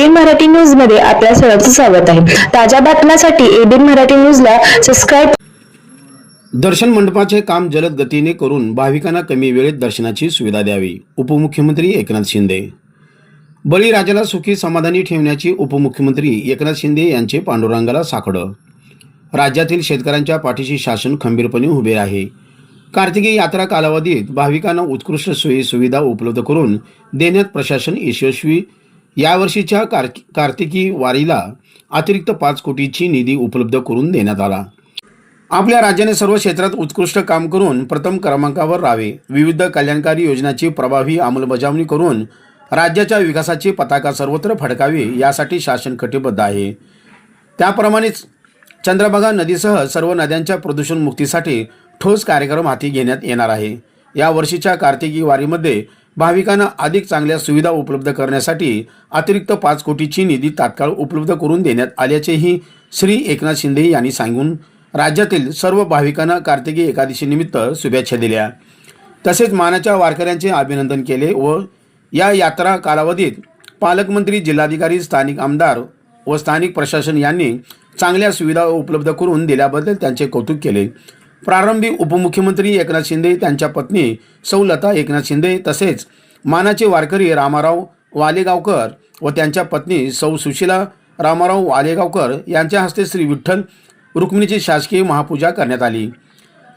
ABN Marathi न्यूजमध्ये आपल्या सर्वांचं स्वागत आहे. ताज्या बातम्यांसाठी एबीएन मराठी न्यूजला सबस्क्राईब दर्शन मंडपाचे काम जलद गतीने करून भाविकांना कमी वेळेत दर्शनाची सुविधा द्यावी उपमुख्यमंत्री एकनाथ शिंदे. बळीराजाला सुखी समाधानी ठेवण्याची उपमुख्यमंत्री एकनाथ शिंदे यांचे पांडुरंगाला साकडं. राज्यातील शेतकऱ्यांच्या पाठीशी शासन खंबीरपणे उभे आहे. कार्तिकी यात्रा कालावधीत भाविकांना उत्कृष्ट सोयी सुविधा उपलब्ध करून देण्यात प्रशासन यशस्वी यावर्षीच्या कार कार्तिकी वारीला अतिरिक्त पाच कोटीची निधी उपलब्ध करून देण्यात आला. आपल्या राज्याने सर्व क्षेत्रात उत्कृष्ट काम करून प्रथम क्रमांकावर राहावे. विविध कल्याणकारी योजनांची प्रभावी अंमलबजावणी करून राज्याच्या विकासाची पताका सर्वत्र फडकावी यासाठी शासन कटिबद्ध आहे. त्याप्रमाणेच चंद्रभागा नदीसह सर्व नद्यांच्या प्रदूषण मुक्तीसाठी ठोस कार्यक्रम हाती घेण्यात येणार आहे. या वर्षीच्या कार्तिकी वारीमध्ये भाविकांना अधिक चांगल्या सुविधा उपलब्ध करण्यासाठी अतिरिक्त पाच कोटीची निधी तात्काळ उपलब्ध करून देण्यात आल्याचेही श्री एकनाथ शिंदे यांनी सांगून राज्यातील सर्व भाविकांना कार्तिकी एकादशीनिमित्त शुभेच्छा दिल्या. तसेच मानाच्या वारकऱ्यांचे अभिनंदन केले व या यात्रा कालावधीत पालकमंत्री जिल्हाधिकारी स्थानिक आमदार व स्थानिक प्रशासन यांनी चांगल्या सुविधा उपलब्ध करून दिल्याबद्दल त्यांचे कौतुक केले. प्रारंभी उपमुख्यमंत्री एकनाथ शिंदे त्यांच्या पत्नी सौलता एकनाथ शिंदे तसेच मानाचे वारकरी रामाराव वालेगावकर व त्यांच्या पत्नी सौ सुशीला रामाराव वालेगावकर यांच्या हस्ते श्री विठ्ठल रुक्मिणीची शासकीय महापूजा करण्यात आली.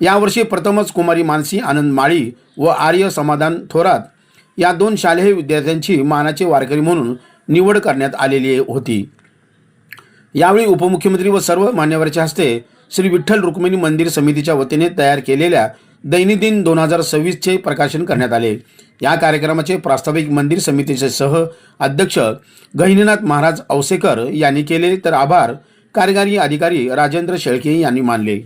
यावर्षी प्रथमच कुमारी मानसी आनंद माळी व आर्य समाधान थोरात या दोन शालेय विद्यार्थ्यांची मानाचे वारकरी म्हणून निवड करण्यात आलेली होती. यावेळी उपमुख्यमंत्री व सर्व मान्यवरांच्या हस्ते श्री विठ्ठल रुक्मिणी मंदिर समितीच्या वतीने तयार केलेल्या दैनंदिन दोन हजार सव्वीसचे प्रकाशन करण्यात आले. या कार्यक्रमाचे प्रास्ताविक मंदिर समितीचे सह अध्यक्ष गहिनीनाथ महाराज औसेकर यांनी केले तर आभार. कार्यकारी अधिकारी राजेंद्र शेळके यांनी मानले.